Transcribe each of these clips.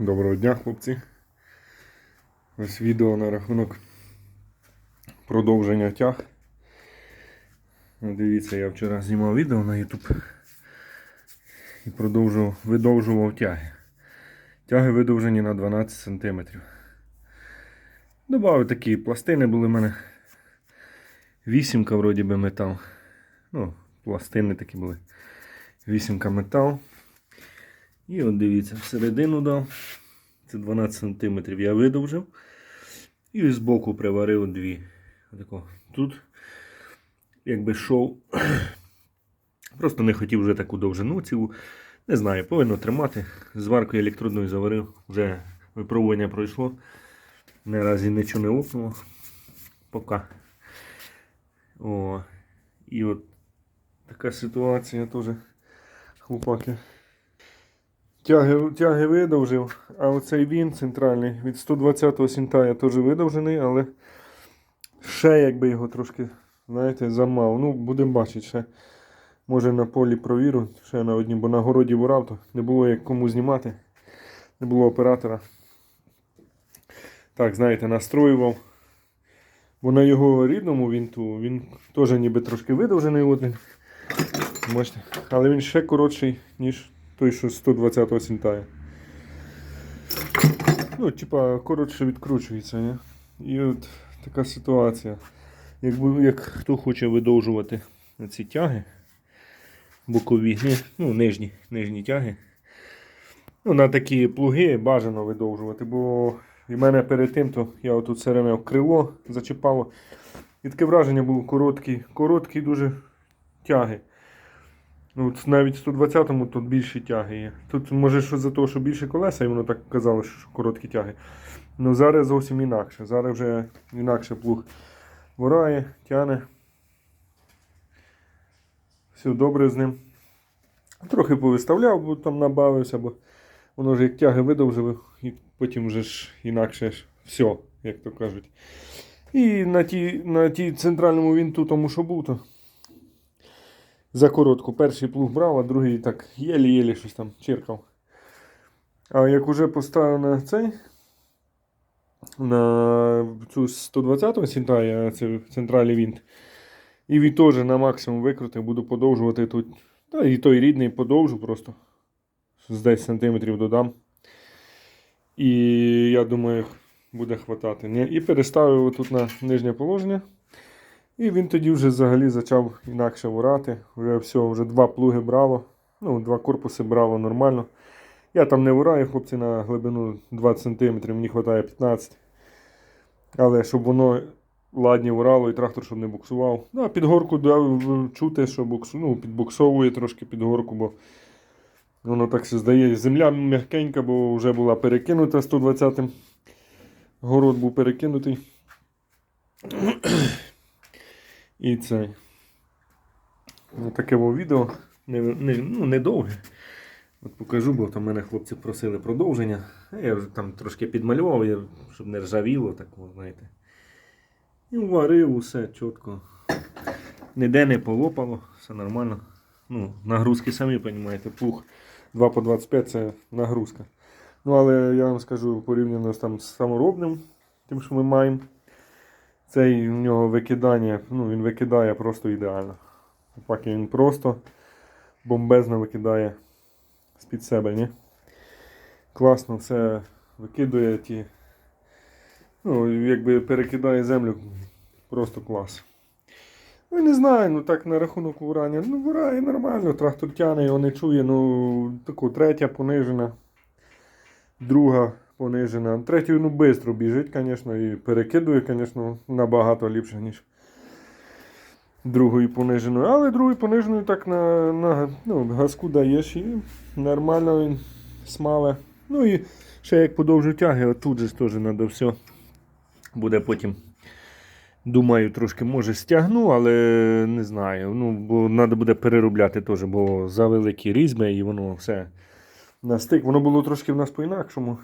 Доброго дня, хлопці. Ось відео на рахунок продовження тяг. Дивіться, я вчора знімав відео на YouTube і продовжував, видовжував тяги. Тяги видовжені на 12 см. Добавив такі пластини були в мене. Вісімка вроді би метал. Ну, пластини такі були. Вісімка метал. І от дивіться, всередину дав. Це 12 см я видовжив. І з боку приварив дві. Отако. Тут якби шов. Просто не хотів вже таку довжину цілу. Не знаю, повинно тримати. Зваркою електродною заварив, вже випробування пройшло. Наразі нічого не лопнуло. Пока. О, і от така ситуація теж, хлопаки. Тяги, тяги видовжив, а оцей він центральний від 120-го сінтая теж видовжений, але ще якби його трошки, знаєте, замав. Ну, будемо бачити ще. Може на полі провірю, ще на одній, бо на городі ворав, то не було як кому знімати, не було оператора. Так, знаєте, настроював. Бо на його рідному вінту він теж ніби трошки видовжений один. Бачите? Але він ще коротший, ніж той, що 120-го сінтая. Ну, типа, коротше відкручується, ні? І от така ситуація. Якби, як хто хоче видовжувати ці тяги, бокові, ні, ну, нижні, нижні тяги. Ну, на такі плуги бажано видовжувати, бо в мене перед тим, то я отут все время крило зачіпало. І таке враження було короткі, короткі дуже тяги. Ну, навіть в 120-му тут більші тяги є. Тут може що за те, що більше колеса, і воно так казало, що короткі тяги. Ну зараз зовсім інакше. Зараз вже інакше плуг ворає, тяне. Все добре з ним. Трохи повиставляв, бо там набавився, бо воно ж як тяги видовжили, і потім вже ж інакше ж все, як то кажуть. І на тій на тій центральному вінту, тому що був, то за коротку. Перший плуг брав, а другий так єлі-єлі щось там чиркав. А як уже поставив на цей, на цю 120-го сінтая, це центральний вінт, і він теж на максимум викрутив, буду подовжувати тут. Та і той рідний подовжу просто. З 10 см додам. І я думаю, буде хватати. І переставив тут на нижнє положення. І він тоді вже взагалі почав інакше ворати. Вже все, вже два плуги брало. Ну, два корпуси брало нормально. Я там не вораю, хлопці, на глибину 20 см, мені вистачає 15 Але щоб воно ладні ворало і трактор щоб не буксував. Ну, а під горку да, чути, що буксу, ну, підбуксовує трошки під горку, бо воно так все здає. Земля м'якенька, бо вже була перекинута 120-м. Город був перекинутий. І це. Таке відео. Не, не, ну, не довге. От покажу, бо там мене хлопці просили продовження. Я вже там трошки підмалював, щоб не ржавіло, так, знаєте. І варив усе чітко. Ніде не полопало, все нормально. Ну, нагрузки самі розумієте, пух 2 по 25 це нагрузка. Ну, але я вам скажу порівняно з там з саморобним, тим, що ми маємо. Цей у нього викидання, ну він викидає просто ідеально. Поки він просто бомбезно викидає з-під себе, ні? Класно все викидує ті. Ну, якби перекидає землю, просто клас. Ну, не знаю, ну так на рахунок урання. Ну, вирає нормально, трактор тяне, його не чує. Ну, таку третя понижена, друга понижена. Третю, ну, швидко біжить, звісно, і перекидує, звісно, набагато ліпше, ніж другою пониженою. Але другою пониженою так на, на ну, газку даєш і нормально він смале. Ну і ще як подовжу тяги, отут же теж треба все. Буде потім. Думаю, трошки може стягну, але не знаю. Ну, бо треба буде переробляти теж, бо за великі різьби і воно все на стик. Воно було трошки в нас по-інакшому.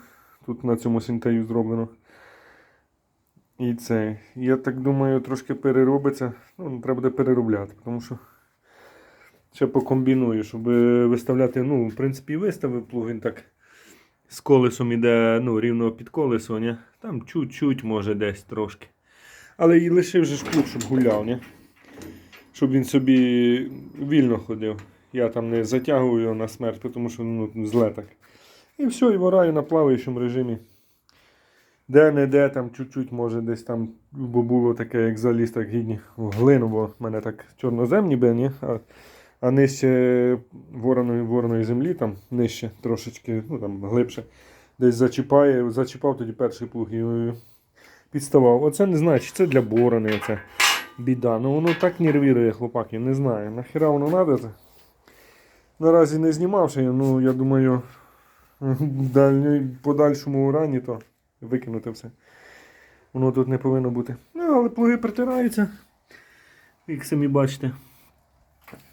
Тут на цьому синтею зроблено. І це. Я так думаю, трошки переробиться. Ну, треба буде переробляти, тому що ще покомбіную, щоб виставляти. Ну, в принципі, виставив плуг, він так з колесом іде ну, рівно під колесо, ні? там чуть-чуть може десь трошки. Але і лишив же плуг, щоб гуляв, ні? щоб він собі вільно ходив. Я там не затягую його на смерть, тому що ну, зле так. І все, і вораю на плаваючому режимі. Де-не-де там чуть-чуть, може десь там, бо було таке, як заліз, так гідні в глину, бо в мене так чорноземні би, ні? А, а нижче вороної, вороної землі, там нижче трошечки, ну там глибше, десь зачіпає, зачіпав тоді перший плуг і е, підставав. Оце не знаю, чи це для борони, оце біда. Ну воно так нервірує хлопаки, не знаю. Нахіра воно треба? Наразі не знімавши, ну я думаю, дальній- подальшому рані то викинути все. Воно тут не повинно бути. Ну, але плуги притираються. Як самі бачите.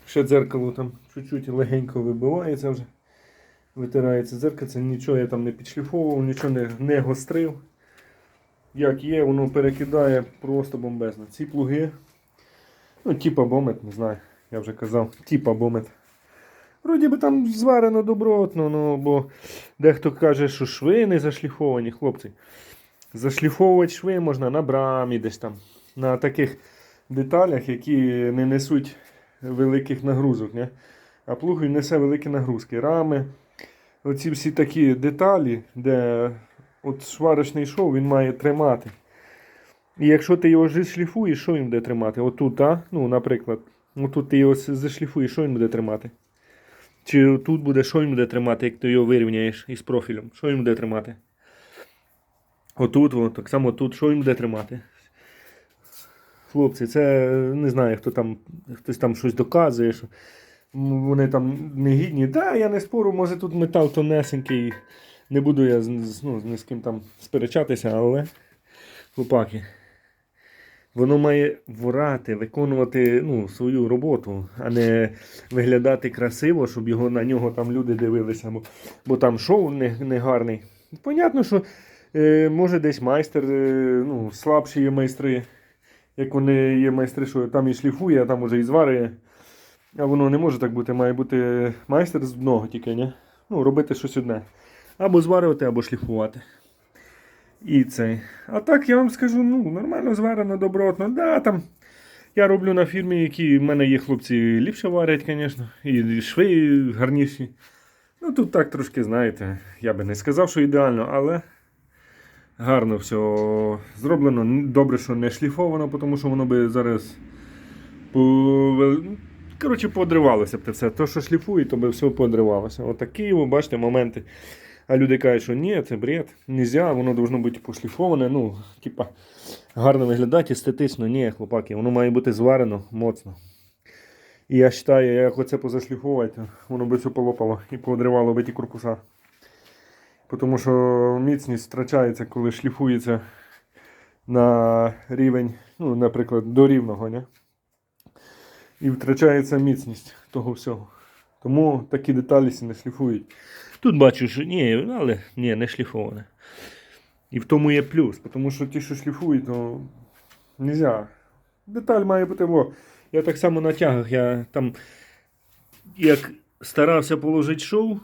Ще дзеркало там чуть-чуть легенько вибивається вже. Витирається дзеркальце, нічого я там не підшліфовував, нічого не, не гострив. Як є, воно перекидає просто бомбезно. Ці плуги, ну, типа бомет, не знаю, я вже казав, типа бомет. Вроді би там зварено добротно, ну, бо дехто каже, що шви не зашліфовані, хлопці. Зашліфовувати шви можна на брамі десь там, на таких деталях, які не несуть великих нагрузок. Не? А плуг він несе великі нагрузки. Рами, оці всі такі деталі, де от сварочний шов він має тримати. І якщо ти його ж шліфуєш, що він буде тримати? Отут, а? ну, наприклад, отут ти його зашліфуєш, що він буде тримати? Чи тут буде, що він буде тримати, як ти його вирівняєш із профілем? Що він буде тримати? Отут, о, так само тут, що він буде тримати? Хлопці, це не знаю, хто там, хтось там щось доказує, що вони там негідні. Так, я не спору, може тут метал тонесенький. Не буду я ну, ні з ким там сперечатися, але хлопаки. Воно має ворати, виконувати ну, свою роботу, а не виглядати красиво, щоб його на нього там люди дивилися, бо, бо там шоу не, не. Понятно, що е, може десь майстер, е, ну, слабші є майстри, як вони є майстри, що там і шліфує, а там уже і зварює. А воно не може так бути, має бути майстер з одного тільки, ні? Ну, робити щось одне. Або зварювати, або шліфувати. І цей. А так я вам скажу, ну, нормально зварено, добротно. Да, там я роблю на фірмі, які в мене є хлопці ліпше варять, звісно. І шви гарніші. Ну тут так трошки, знаєте, я би не сказав, що ідеально, але гарно все зроблено. Добре, що не шліфовано, тому що воно би зараз по... Коротше, подривалося б те все. То, що шліфує, то би все подривалося. Отакі, ви бачите, моменти. А люди кажуть, що ні, це бред, нельзя, воно должно бути пошліфоване, ну, типа, гарно виглядати, естетично. Ні, хлопаки, воно має бути зварено моцно. І я вважаю, як оце позашліфовувати, воно би все полопало і подривало би ті корпуса. Тому що міцність втрачається, коли шліфується на рівень, ну, наприклад, до рівного, не? і втрачається міцність того всього. Тому такі деталі не шліфують. Тут бачу, що ні, але ні, не шліфоване. І в тому є плюс, тому що ті, що шліфують, то нельзя. Деталь має бути. Во. Я так само на тягах, я там як старався положити шов,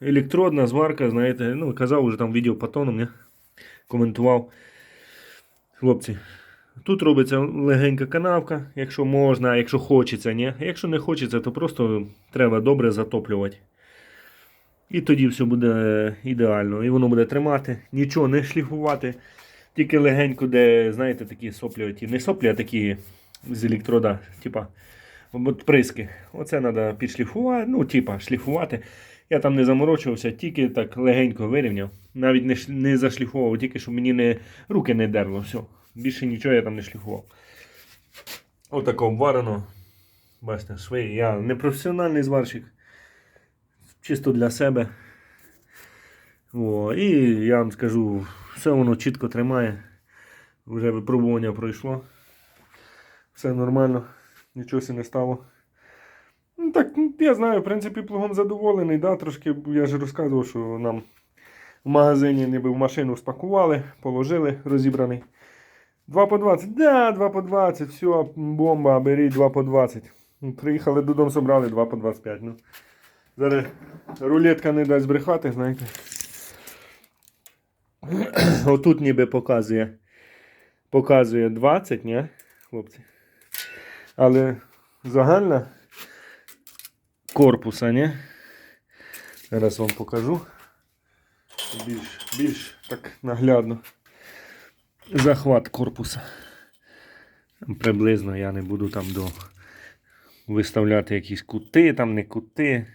електродна зварка, знаєте, ну, казав уже там відео по тону, не? коментував. Хлопці, тут робиться легенька канавка, якщо можна, якщо хочеться, ні? Якщо не хочеться, то просто треба добре затоплювати. І тоді все буде ідеально. І воно буде тримати, нічого не шліфувати. Тільки легенько, де, знаєте, такі соплі, оті, не соплі, а такі з електрода, типа приски. Оце треба підшліфувати, ну, типа, шліфувати. Я там не заморочувався, тільки так легенько вирівняв. Навіть не, не зашліфував, тільки щоб мені не, руки не дерло. Все. Більше нічого я там не шліфував. Отако обварено. Бачите, шви. Я не професіональний зварщик чисто для себе. О, і я вам скажу, все воно чітко тримає. Вже випробування пройшло. Все нормально, нічого не стало. Ну, так, ну, я знаю, в принципі, плугом задоволений. Да, трошки, я ж розказував, що нам в магазині ніби в машину спакували, положили, розібраний. 2 по 20. Да, 2 по 20, все, бомба, беріть 2 по 20. Ну, Приїхали додому, собрали 2 по 25. Ну. Зараз рулетка не дасть брехати, знаєте. Отут ніби показує. Показує 20, ні, хлопці. Але загальна корпуса, ні? Зараз вам покажу. Більш, більш так наглядно. Захват корпуса. Приблизно я не буду там до виставляти якісь кути, там не кути.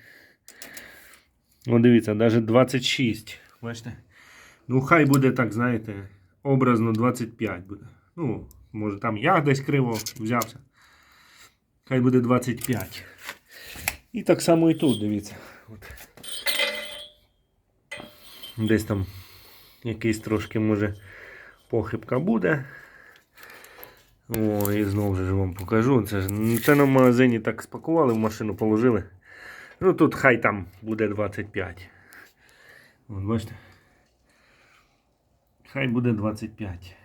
Ну, дивіться, навіть 26. Бачите? Ну, хай буде так, знаєте, образно 25 буде. Ну, може там я десь криво взявся. Хай буде 25. І так само і тут, дивіться. От. Десь там якийсь трошки, може, похибка буде. О, і знову ж вам покажу. Це, ж, це на магазині так спакували, в машину положили. Ну тут хай там буде 25. От бачите. Хай буде 25.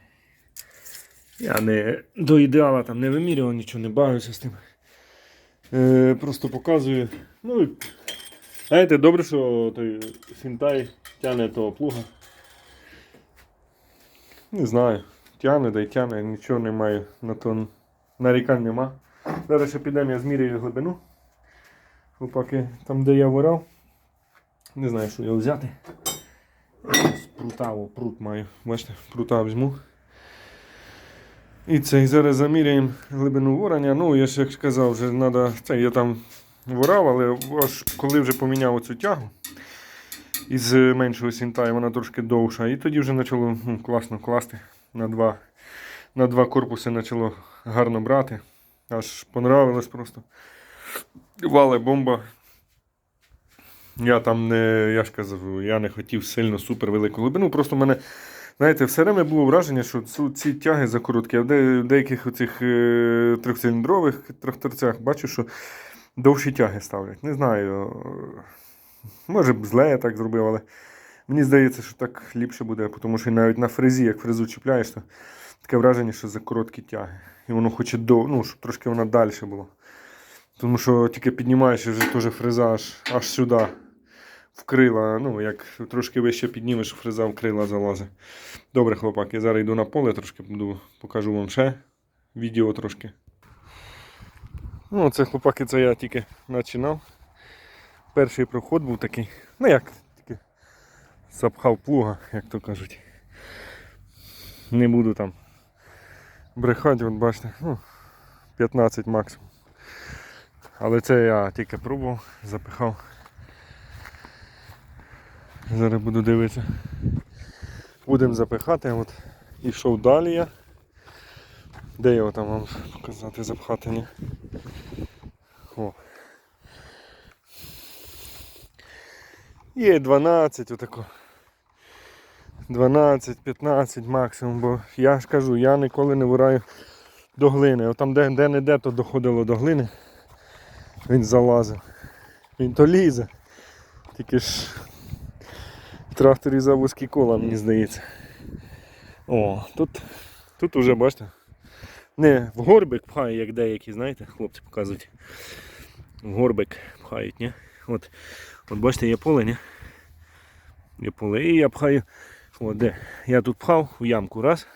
Я не до ідеала там не вимірював, нічого не бавився з тим. Е, просто показую. Ну, знаєте, добре, що той Сінтай тягне того плуга. Не знаю. Тягне, да й тягне, нічого немає на то нарікань нема. Зараз ще підемо, я зміряю глибину. Хлопаки, там де я ворав. Не знаю, що його взяти. З прута, о, прут маю. Бачите, прута візьму. І це зараз заміряємо глибину ворання. Ну, я ж як казав, вже треба. Це я там ворав, але аж коли вже поміняв оцю тягу із меншого сінта, вона трошки довша. І тоді вже почало ну, класно класти. На два, на два корпуси почало гарно брати. Аж понравилось просто. Вале бомба. Я там не, я ж казав, я не хотів сильно супер велику глибину. Просто в мене, знаєте, все время було враження, що ці тяги закороткі. А в в деяких оцих е, трьохциліндрових тракторцях бачу, що довші тяги ставлять. Не знаю. е, Може б зле я так зробив, але мені здається, що так ліпше буде, тому що навіть на фрезі, як фрезу чіпляєш, то таке враження, що за короткі тяги. І воно хоче до, ну, щоб трошки вона далі була. Тому що тільки піднімаєш вже теж фреза аж, аж сюди вкрила. Ну, як трошки вище піднімеш, фреза в крила залазить. Добре, хлопак, я зараз йду на поле, трошки буду, покажу вам ще відео трошки. Ну, це хлопаки, це я тільки починав. Перший проход був такий. Ну як, тільки запхав плуга, як то кажуть. Не буду там брехати, от бачите, ну, 15 максимум. Але це я тільки пробував, запихав. Зараз буду дивитися. Будемо запихати. От. Ішов далі я. Де його там вам показати, запхати, ні? О. Є 12 отако. 12-15 максимум, бо я ж кажу, я ніколи не вираю до глини. От там де, не де, то доходило до глини. Він залазив. Він то лізе. Тільки ж в тракторі за вузькі кола, мені здається. О, тут, тут уже бачите. Не в горбик пхає, як деякі, знаєте, хлопці показують. В горбик пхають, ні? От, от бачите, є поле, ні? Є поле. І я пхаю. От де. Я тут пхав в ямку раз.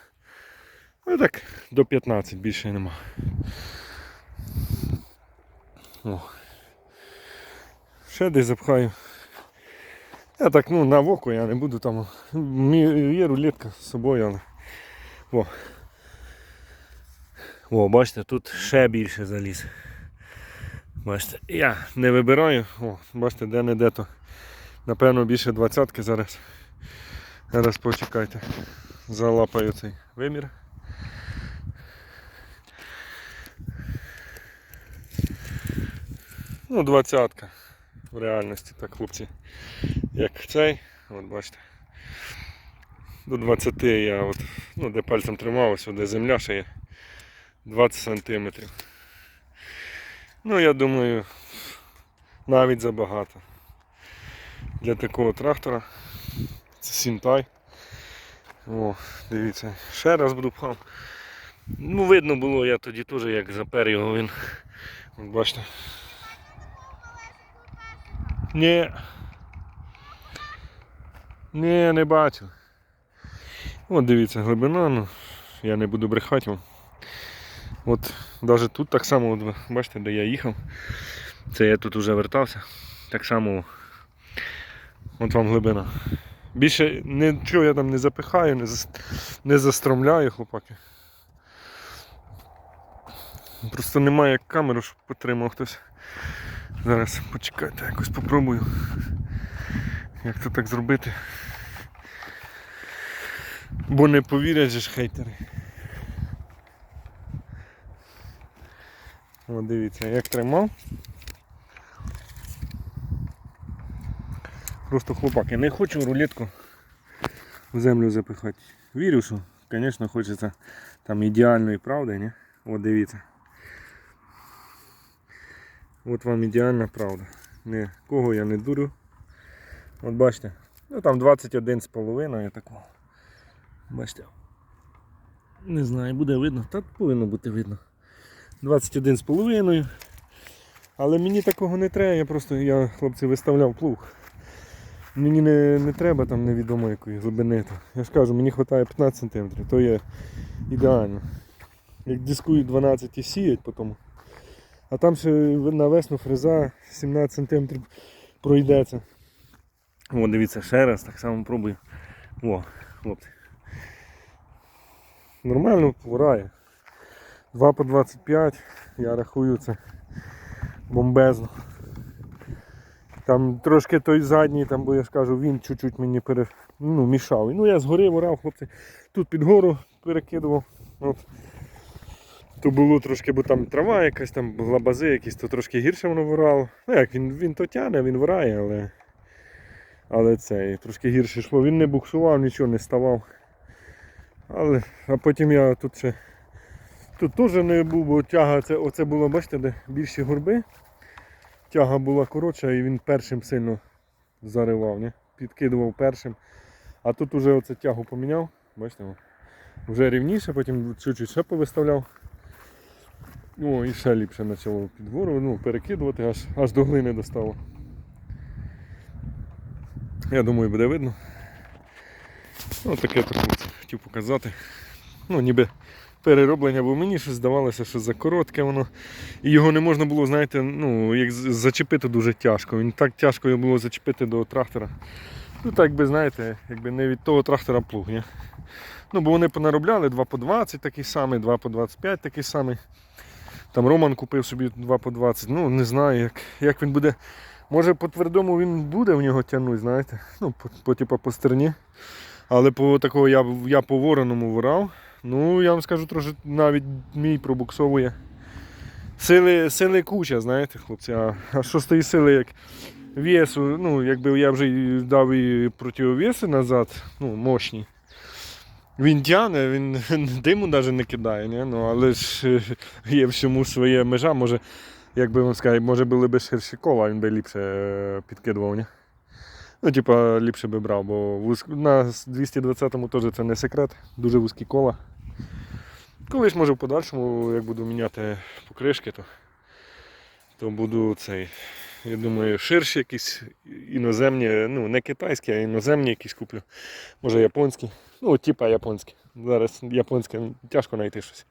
Ну так, до 15 більше нема. О. Ще десь запхаю. Я так, ну, на око я не буду там. Є рулетка з собою. О. О, бачите, тут ще більше заліз. Бачите, я не вибираю, о, бачите, де не де то. Напевно більше двадцятки зараз. Зараз почекайте. Залапаю цей вимір. Ну, двадцятка. В реальності, так, хлопці. Як цей, от бачите. До 20 я от, ну, де пальцем тримав, ось де земля ще є. 20 сантиметрів. Ну, я думаю, навіть забагато. Для такого трактора. Це Сінтай. О, дивіться, ще раз буду пхав. Ну, видно було, я тоді теж як запер його він. От бачите. Ні. Ні, не бачу. От дивіться, глибина, ну, я не буду брехати вам. От навіть тут так само, от, бачите, де я їхав. Це я тут вже вертався. Так само от вам глибина. Більше нічого я там не запихаю, не, зас- не застромляю, хлопаки. Просто немає камеру, щоб потримав хтось. Зараз почекайте, якось попробую. Як це так зробити. Бо не повірять же ж хейтери. О, дивіться, як тримав. Просто хлопаки, не хочу рулетку в землю запихати. Вірю, що, звісно, хочеться там ідеальної правди, ні? От дивіться. От вам ідеальна правда. Нікого я не дурю. От бачите, ну там 21 з половиною такого. Бачите. Не знаю, буде видно. Та повинно бути видно. 21 з половиною. Але мені такого не треба, я просто, я хлопці виставляв плуг. Мені не, не треба там невідомо якої глибини. Я ж кажу, мені вистачає 15 см, то є ідеально. Як дискують 12 і сіять потім. А там ще на весну фреза 17 см пройдеться. О, дивіться, ще раз, так само пробую. О, хлопці. Нормально врає. 2 по 25, я рахую це бомбезно. Там трошки той задній, там, бо я ж кажу, він чуть-чуть мені пере, ну, мішав. Ну я згори ворав, хлопці. Тут під гору перекидував. От. То було трошки, бо там трава якась, там лабази якісь, то трошки гірше воно ворало. Ну як, він, він то тяне, він вирає, але. Але це трошки гірше йшло. Він не буксував, нічого не ставав. Але, а потім я тут ще. Тут теж не був, бо тяга, це, оце було, бачите, де більші горби. Тяга була коротша і він першим сильно заривав, не? підкидував першим. А тут уже оце тягу поміняв, бачите, вже рівніше, потім чуть-чуть ще повиставляв. О, і ще ліпше почало під гору, ну, перекидувати, аж, аж до глини достало. Я думаю, буде видно. Ось таке хлопці, хотів показати. Ну, ніби перероблення, бо мені щось здавалося, що за коротке воно. І його не можна було, знаєте, ну, як зачепити дуже тяжко. Він так тяжко його було зачепити до трактора. Ну так би, знаєте, якби не від того трактора плуг. Ні? Ну, бо вони понаробляли 2 по 20 такий самий, 2 по 25 такий самий. Там Роман купив собі 2 по 20. Ну, не знаю, як, як він буде. Може по твердому він буде в нього тягнути, знаєте. Ну, по, типу, по стерні. Але по такого я, я по вороному ворав. Ну, я вам скажу, трохи навіть мій пробуксовує. Сили, сили куча, знаєте, хлопці. А, а що з тої сили, як весу, ну, якби я вже дав і противовеси назад, ну, мощні. Він тяне, він диму навіть не кидає, ні? Ну, але ж є всьому своє межа, може, як би вам сказати, може були б кола, він би ліпше е, підкидував, ні? Ну, типа, ліпше би брав, бо вуз... на 220-му теж це не секрет, дуже вузькі кола. Колись може в подальшому, як буду міняти покришки, то, то буду цей, я думаю, ширші якісь іноземні, ну не китайські, а іноземні якісь куплю. Може японські. Ну, типа японські. Зараз японське тяжко знайти щось.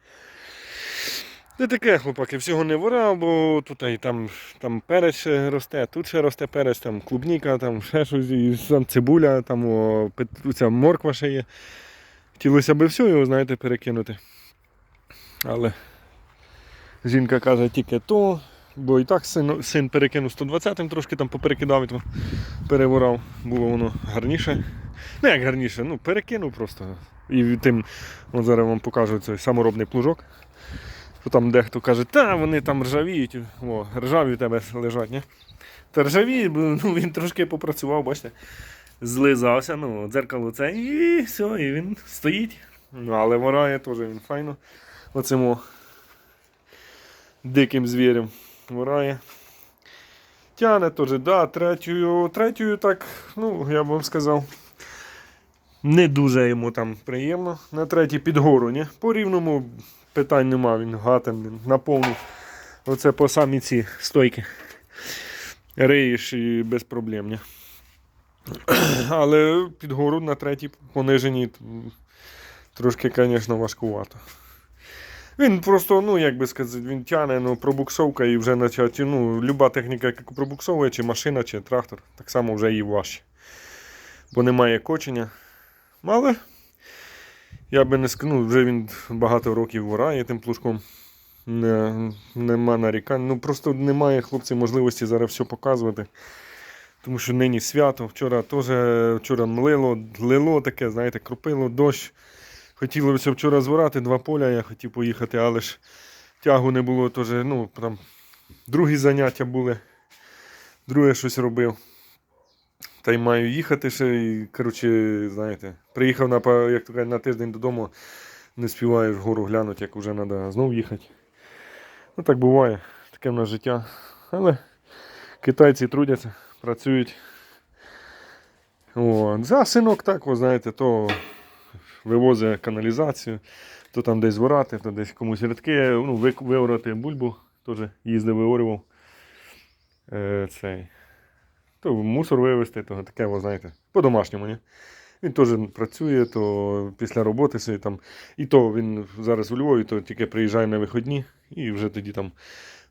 Не таке, хлопаки, всього не ворав, бо тут і там, там перець ще росте, тут ще росте перець, там клубніка, там ще щось, і там цибуля, там о, ця морква ще є. Хотілося б все його, знаєте, перекинути. Але жінка каже тільки то, бо і так син, син перекинув 120-м, трошки там поперекидав, і там переворав, було воно гарніше. Ну як гарніше, ну перекинув просто. І тим, от зараз вам покажу цей саморобний плужок. Що там дехто каже, та вони там ржавіють, о, ржаві у тебе лежать, ні? Та ржавіють, бо ну, він трошки попрацював, бачите, злизався, ну, дзеркало це, і все, і він стоїть. Ну, але ворає теж він файно. Оцим диким звірем ворає. Тяне теж, да, третьою, третьою так, ну, я б вам сказав. Не дуже йому там приємно. На третій під гору, ні? По рівному питань нема, він гатем наповнив. Оце по самі ці стойки. Риєш і без проблем. Ні? Але під гору на третій пониженій Трошки, звісно, важкувато. Він просто, ну як би сказати, він тяне, ну, пробуксовка і вже почати, ну, люба техніка, яка пробуксовує, чи машина, чи трактор, так само вже і важче. Бо немає кочення. Але я би не ну, вже він багато років ворає тим плужком. Не, нема нарікань. Ну просто немає хлопці можливості зараз все показувати. Тому що нині свято. Вчора теж вчора млило, лило таке, знаєте, кропило, дощ. Хотілося вчора зворати два поля, я хотів поїхати, але ж тягу не було теж, ну, там другі заняття були, друге щось робив. Та й маю їхати ще. І, коротше, знаєте, приїхав на, як кажуть, на тиждень додому, не співаєш вгору глянути, як вже треба знов їхати. Ну так буває, таке в нас життя. Але китайці трудяться, працюють. О, за синок так, ви знаєте, то вивозить каналізацію, то там десь ворати, то десь комусь рядки, ну, ви- виорати бульбу, теж їздив, виорював. Е, цей. То мусор вивезти, то таке, ви знаєте, по-домашньому, ні? Він теж працює, то після роботи собі там. І то він зараз у Львові, то тільки приїжджає на виходні, і вже тоді там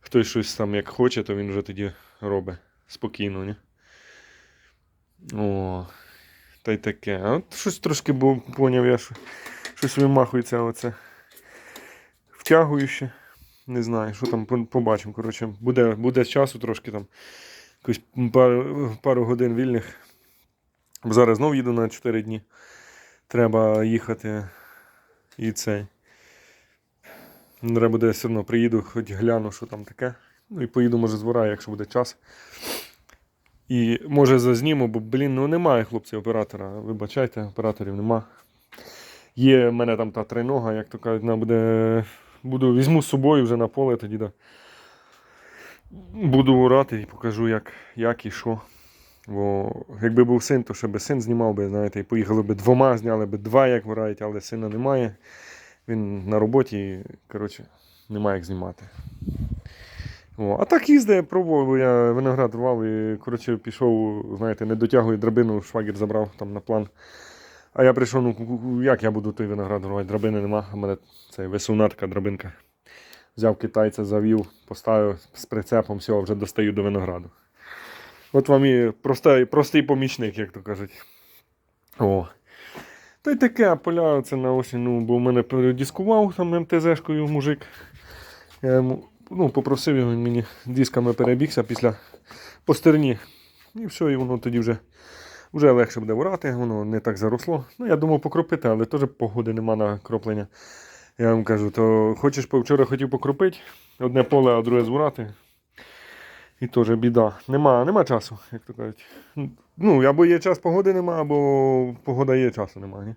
хтось щось там як хоче, то він вже тоді робить спокійно, ні? О, та й таке. От щось трошки був, поняв я, що щось вимахується оце. Втягую ще. Не знаю, що там побачимо. Коротше, буде, буде часу трошки там. Якусь пару, пару годин вільних. Бо Зараз знов їду на 4 дні. Треба їхати і цей. Треба буде все одно приїду, хоч гляну, що там таке. Ну і поїду, може, з вора, якщо буде час. І може зазніму, бо, блін, ну немає хлопців оператора. Вибачайте, операторів нема. Є в мене там та тринога, як то кажуть, вона буде. Буду, візьму з собою вже на поле тоді. Да. Буду орати і покажу, як, як і що. Бо якби був син, то ще би син знімав би, знаєте, і поїхали б двома, зняли б два, як ворають, але сина немає. Він на роботі, коротше, немає як знімати. О, а так їздив, пробував, я виноград рвав і коротше, пішов, знаєте, не дотягую драбину, швагір забрав там на план. А я прийшов, ну як я буду той виноград рвати, драбини нема, а мене це висувна драбинка. Взяв китайця, завів, поставив з прицепом, все, вже достаю до винограду. От вам і простий, простий помічник, як то кажуть. О. Та й таке, а поля це на осінь, ну, бо в мене передіскував там МТЗ-шкою мужик. Я йому ну, попросив його, він мені дисками перебігся після по стерні. І все, і воно тоді вже, вже легше буде орати, воно не так заросло. Ну, я думав покропити, але теж погоди нема на кроплення. Я вам кажу, то хочеш вчора хотів покропити, одне поле, а друге зворати. І теж біда. Нема, нема часу, як то кажуть. Ну, або є час, погоди нема, або погода є, часу нема. Ні?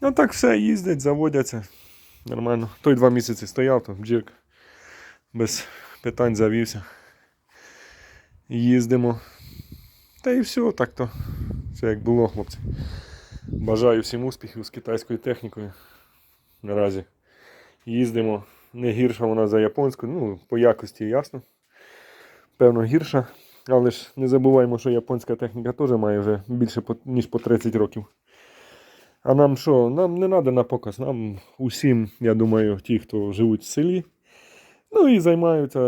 Ну так все, їздять, заводяться. Нормально. Той два місяці стояв, то бджірк. Без питань завівся. Їздимо. Та і все, так то. Все як було, хлопці. Бажаю всім успіхів з китайською технікою. Наразі їздимо. Не гірша вона за японську, ну, по якості ясно. Певно, гірша. Але ж не забуваємо, що японська техніка теж має вже більше ніж по 30 років. А нам що? Нам не треба на показ. Нам усім, я думаю, ті, хто живуть в селі, ну і займаються,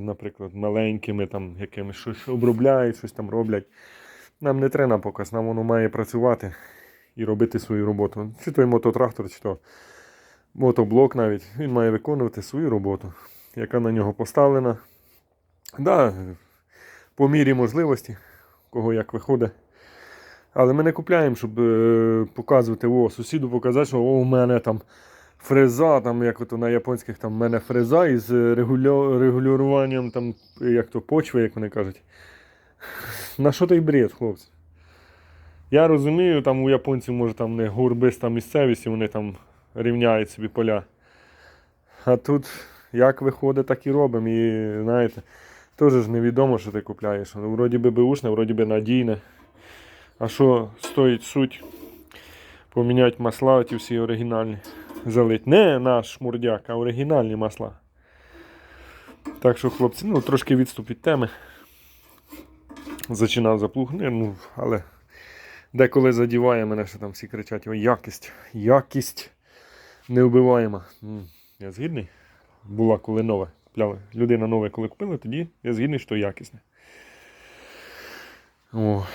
наприклад, маленькими, там, якимись щось обробляють, щось там роблять. Нам не треба показ, нам воно має працювати і робити свою роботу. Чи то й мототрактор, чи то мотоблок навіть. Він має виконувати свою роботу, яка на нього поставлена. Да, по мірі можливості, кого як виходить. Але ми не купляємо, щоб е, показувати, о, сусіду показати, що о, у мене там фреза, там, як ото на японських, там, в мене фреза із е, регулюванням там, як то почви, як вони кажуть. На що той бред, хлопці? Я розумію, там у японців може там не горбиста місцевість, і вони там рівняють собі поля. А тут як виходить, так і робимо. І знаєте, теж ж невідомо, що ти купляєш. Ну, Вроді би беушне, вроді би надійне. А що стоїть суть? Поміняти масла, ті всі оригінальні. Залить. Не наш шмурдяк, а оригінальні масла. Так що, хлопці, ну трошки відступ від теми. Зачинав заплуг, не, ну, але Деколи задіває мене, що там всі кричать, ой, якість, якість невбиваєма. Я згідний. Була коли нове. Купляли. Людина нове, коли купила, тоді я згідний, що якісне. О.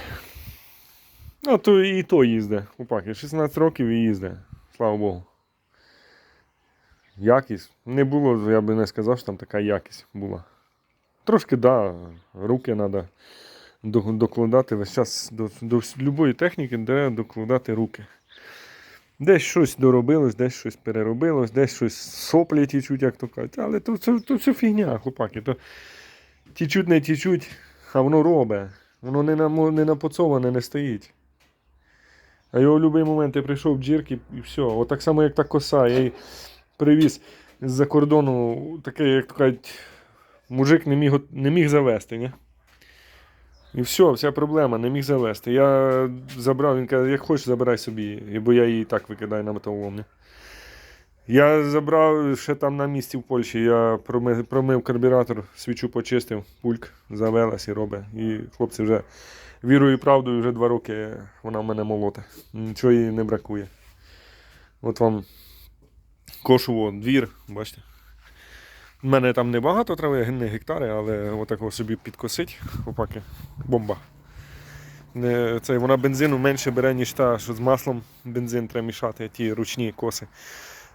Ну, то і то їзде. Опаки, 16 років і їзде. Слава Богу. Якість. Не було, я би не сказав, що там така якість була. Трошки, да, руки треба докладати весь час до, до будь-якої техніки, де докладати руки. Десь щось доробилось, десь щось переробилось, десь щось соплі тічуть, як то кажуть. Але то, це, то все фігня, хлопаки. То тічуть, не тічуть, а воно робить. Воно не, намо- не напоцоване, не стоїть. А його в будь-який момент я прийшов в джірки і все. От так само, як та коса. Я привіз з-за кордону, таке, як то кажуть, мужик не міг, не міг завести, ні? І все, вся проблема, не міг завести. Я забрав, він каже, як хочеш, забирай собі, бо я її так викидаю на металолом. ні? Я забрав ще там на місці в Польщі, я промив, промив карбюратор, свічу почистив, пульк завелась і робить. І хлопці вже вірою і правдою вже два роки вона в мене молоте. Нічого їй не бракує. От вам кошово двір, бачите. У мене там небагато трави, не гектари, але отако собі підкосить, опаки, бомба. Не, це, вона бензину менше бере, ніж та, що з маслом бензин треба мішати, ті ручні коси.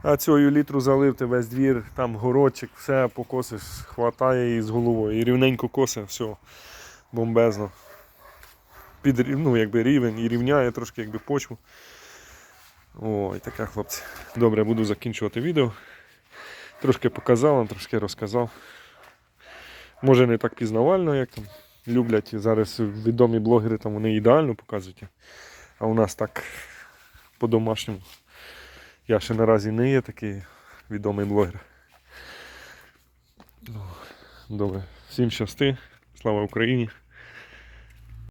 А цією літру залив ти весь двір, там городчик, все покосиш, хватає її з головою. І рівненько косе, все, бомбезно. Під, ну, якби рівень і рівняє трошки якби почву. Ой, таке хлопці. Добре, буду закінчувати відео. Трошки показав вам, трошки розказав. Може не так пізнавально, як там люблять зараз відомі блогери, там вони ідеально показують. А у нас так по-домашньому. Я ще наразі не є такий відомий блогер. Ну, Добре. Всім щасти. Слава Україні!